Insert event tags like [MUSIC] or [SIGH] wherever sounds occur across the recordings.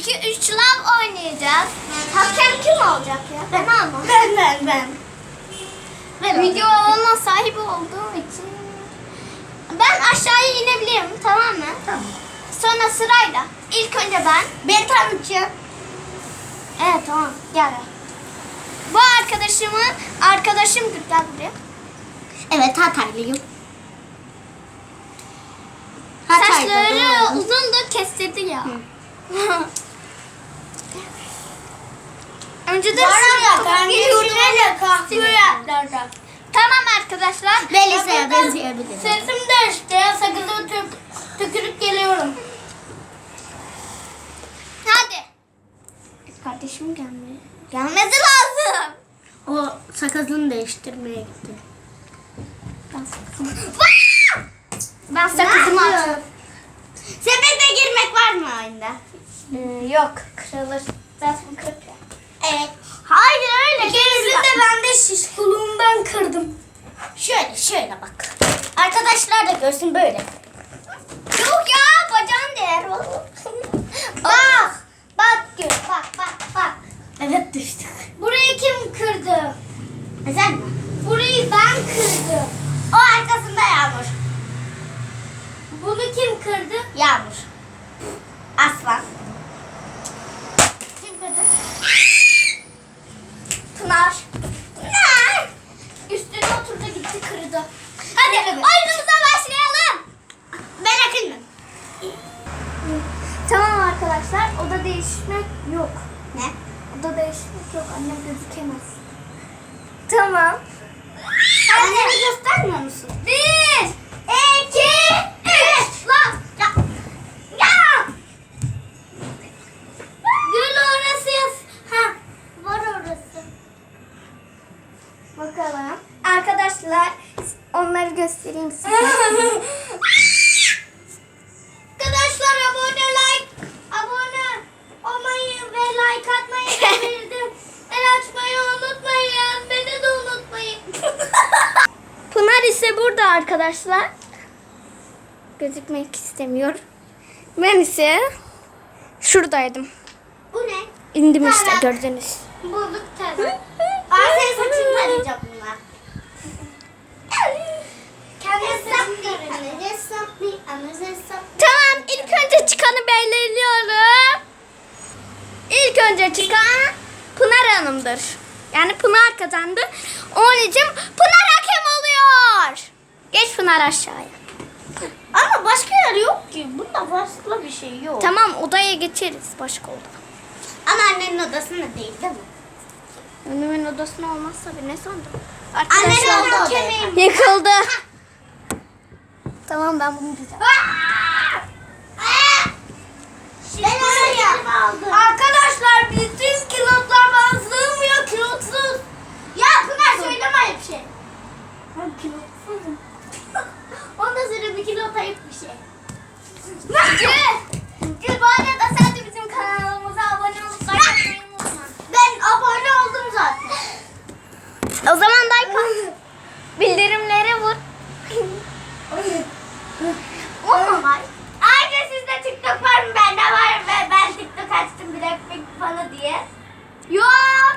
2, 3 lav oynayacağız. Hakem kim olacak ya? Ben ama. Ben ben ben. Ben Video olma sahibi olduğum için. Ben aşağıya inebilirim tamam mı? Tamam. Sonra sırayla. İlk önce ben. Beni tanıtacağım. Evet tamam gel. Bu arkadaşımı arkadaşım gel buraya. Evet Hataylıyım. Saçları uzun da kestirdi ya. [LAUGHS] Önceden ya Biliyordum. kahve Tamam arkadaşlar. Melisa'ya benzeyebilirim. Sesim değişti ya. Sakızımı tük, tükürük geliyorum. Hadi. Kardeşim gelmeye. Gelmesi lazım. O sakızını değiştirmeye gitti. Ben sakızımı... Ben sakızımı atıyorum. Sepete girmek var mı oyunda? Ee, yok. Kırılır. Zaten kırık ya. Evet. Hayır öyle. İkinizin de ben de şiş koluğumdan kırdım. Şöyle şöyle bak. Arkadaşlar da görsün böyle. Yok ya bacağın değer. [LAUGHS] Bak. Bak gör. Bak bak bak. Evet düştük. Burayı kim kırdı? E sen mi? Burayı ben kırdım. O arkasında Yağmur. Bunu kim kırdı? Yağmur. Aslan. Kim kırdı? Pınar. Pınar. Üstüne oturdu gitti kırdı. Hadi oyunumuza başlayalım. Ben akıllı. Tamam arkadaşlar oda değişmek yok. Ne? Oda değişmek yok annem gözükemez. Tamam. Annemi göstermiyor musun? Bir, arkadaşlar. Gözükmek istemiyor. Ben ise şuradaydım. Bu ne? İndim işte Tarak. gördünüz. Bulduk tabii. Ben senin saçını tarayacağım bunlar. Kendi ana hesap Tamam ilk önce çıkanı belirliyorum. İlk önce çıkan Pınar Hanım'dır. Yani Pınar kazandı. Onun için Pınar. Pınar aşağıya. Ama başka yer yok ki. Bunda başka bir şey yok. Tamam odaya geçeriz başka oda. Ama annenin odasında değil değil mi? Önümün odasına olmaz tabii ne sandın? Annenin Arkadaşlar odası. yıkıldı. tamam ben bunu düzelteceğim. Ben oraya. Arkadaşlar bütün kilotlar bana sığmıyor kilotsuz. Ya Pınar söyleme hep şey. Ben kilotsuzum. Ondan sonra bir kilo kayıp bir şey. Gül! Gül bu arada sen de bizim kanalımıza abone olup like atmayı unutma. Ben abone oldum zaten. O zaman like at. Bildirimleri vur. Olmaz. Ayrıca sizde TikTok var mı? Bende var ve ben TikTok açtım Blackpink fanı diye. Yo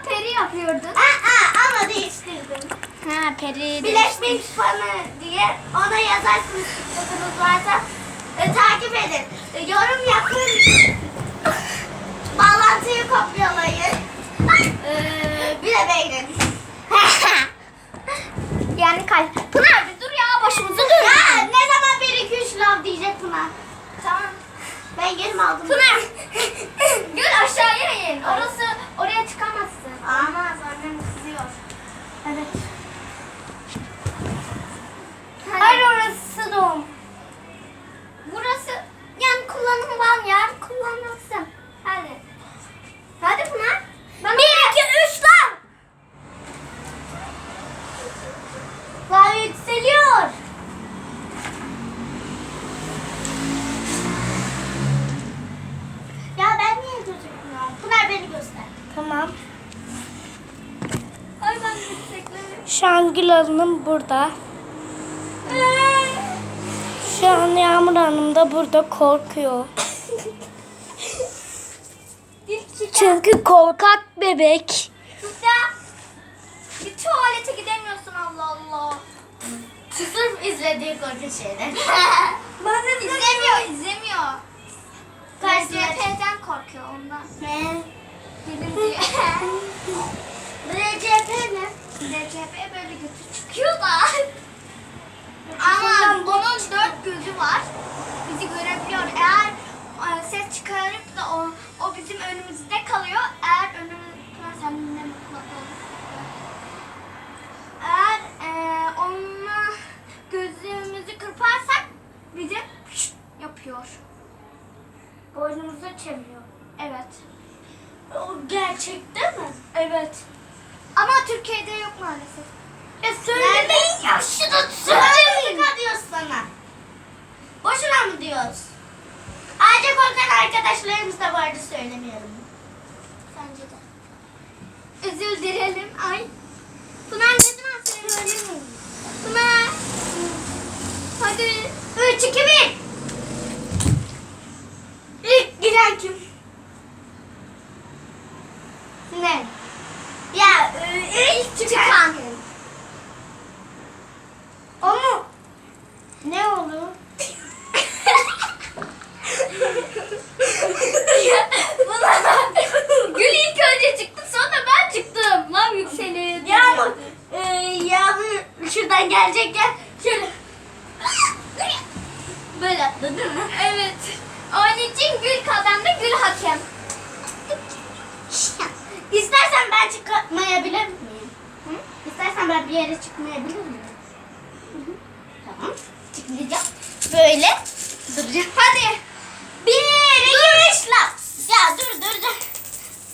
peri yapıyordun. Aa, ama değiştirdim. Peri Blackpink fanı diye ona yazarsınız TikTok'unuz varsa e, takip edin. E, yorum yapın. Bağlantıyı kopyalayın. E, bir de beğenin. [LAUGHS] Yani kalp. Pınar bir dur ya başımıza dur. ya ne zaman 1 2 3 love diyecek Pınar. Tamam. Ben yerimi aldım. Pınar. [LAUGHS] Gül aşağıya in. Orası oraya çıkamazsın. Olmaz annem kızıyor. Evet. Hayır orası doğum. Burası yani kullanılmaz yer kullanılsın. Hadi. Hadi Pınar. Ben 1 2 3 lan. Daha yükseliyor. Ya ben niye gözükmüyorum? Pınar beni göster. Tamam. Ay ben yükseklerim. Şangül Hanım burada. Şu an Yağmur Hanım da burada korkuyor. Çünkü korkak bebek. Çıka. Bir tuvalete gidemiyorsun Allah Allah. Sırf izlediği korkunç şeyler. [LAUGHS] Bana izlemiyor, izlemiyor. RCP'den korkuyor ondan. Ne? Gelim diyor. [LAUGHS] RCP ne? RCP böyle götü çıkıyor da. Ama onun dört gözü var. Bizi görebiliyor. Eğer e, ses çıkarıp da o, o bizim önümüzde kalıyor. Eğer önümüzde sen ol. Eğer e, onunla gözümüzü kırparsak bize pşt yapıyor. Boynumuzu çeviriyor. Evet. O gerçekte mi? Evet. Ama Türkiye'de yok maalesef. Ya söylemeyin ya şunu söylemeyin. diyoruz sana. Boşuna mı diyoruz? Ayrıca korkan arkadaşlarımız da vardı söylemeyelim. Sence de. Özür dilerim. Ay. Pınar ne zaman söylüyorum? Pınar. Hadi. 3, 2, 1. İlk giren kim? Ne? Ya e, ilk çıkan. O mu? Ne olur? Gül ilk önce çıktı sonra ben çıktım. Lan yükseliyor. Yağmur. E, yağmur şuradan gelecekken şöyle. Böyle atladı değil mi? Evet. Onun için Gül kazandı, Gül hakem. İstersen ben çıkmayabilir miyim? Hı? İstersen ben bir yere çıkmayabilir miyim? Hı hı. Tamam. Çıkmayacağım. Böyle duracağım. Hadi. Bir, iki, üç, la. Ya dur dur dur.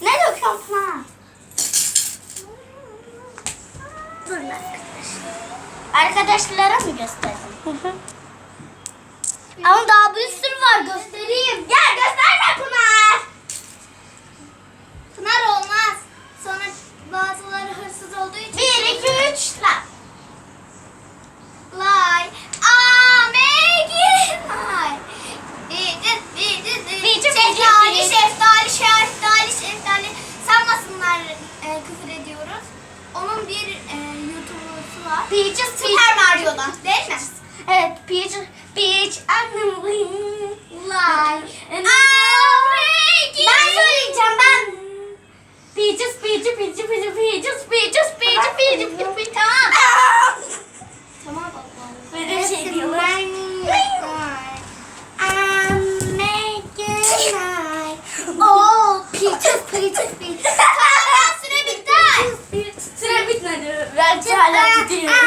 Ne döküyorsun Pınar? Dur arkadaşlar. Arkadaşlara mı göstereyim? Ama daha bir sürü var göstereyim. Gel gösterme Pınar. Pınar olmaz. Sonra hırsız olduğu için. Bir, iki, üç, la. Lay. Aa, Maggie. Lay. Şeftali, şeftali, şeftali, şeftali. Sanmasınlar e, küfür ediyoruz. Onun bir e, YouTube'u var. Peaches Super Mario'dan. Değil mi? Evet, Peach, Peach, annem, Lay. Aa, Maggie. Ben söyleyeceğim ben. Peaches, Peaches, Peaches, Peaches, Peaches, Peaches, Peaches, Tamam. Tamam baba. Böyle şey diyorlar. Oh, Peaches, Peaches, Peaches. Tamam, süre bitti. Süre bitmedi. Ben hala gidiyorum.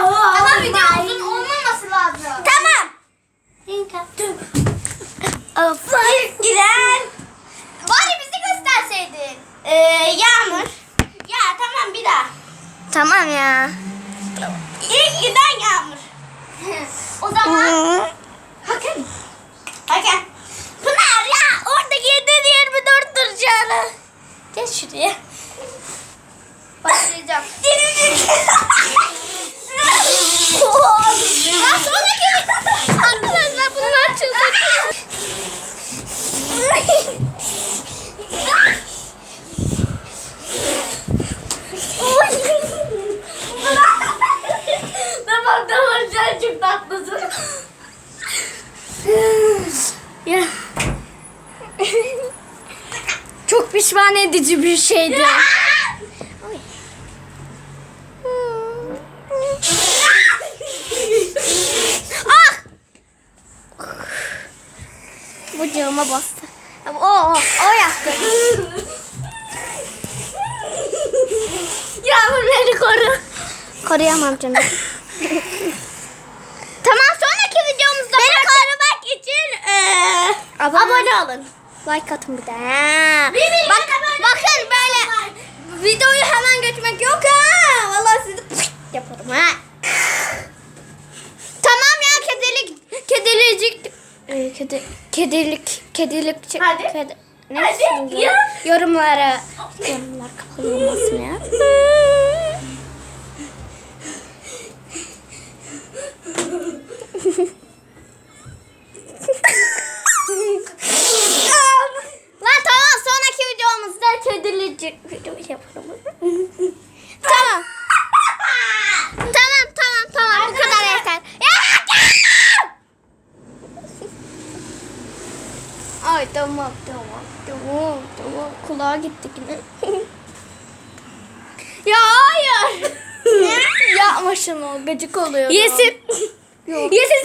Ama video uzun olmaması lazım. Tamam. Giren. Bari bizi gösterseydin. Ee, Yağmur. Ya tamam bir daha. Tamam ya. İlk giden Yağmur. o zaman hakem. Hakem. Pınar ya orada 7 24 duracağını. Gel şuraya. Başlayacağım. ya sonraki arkadaşlar bunlar çıldırdı. tamam tamam sen çok tatlısın. Ya. Çok pişman edici bir şeydi. ah! Bacağıma bastı. O, o, o yaptı. Yağmur beni koru. Koruyamam canım. tamam sonraki videomuzda beni korumak için eee, abone, olun. Like atın bir de. Ha. Birbirine Bak, abone videoyu hemen geçmek yok ha. Vallahi sizi yaparım ha. Tamam ya kedilik kedilicik e, kedi kedilik kedilik çık- Hadi. kedi, ne Hadi, ya. Yorumlara yorumlar kapalı olmasın ya. [LAUGHS] Lan tamam azıcık video yapalım. Tamam. tamam tamam tamam bu kadar yeter. Ya! Ay tamam tamam tamam tamam kulağa gitti yine. ya hayır. [LAUGHS] Yapma şunu gıcık oluyor. Yesin. Yok. Yesin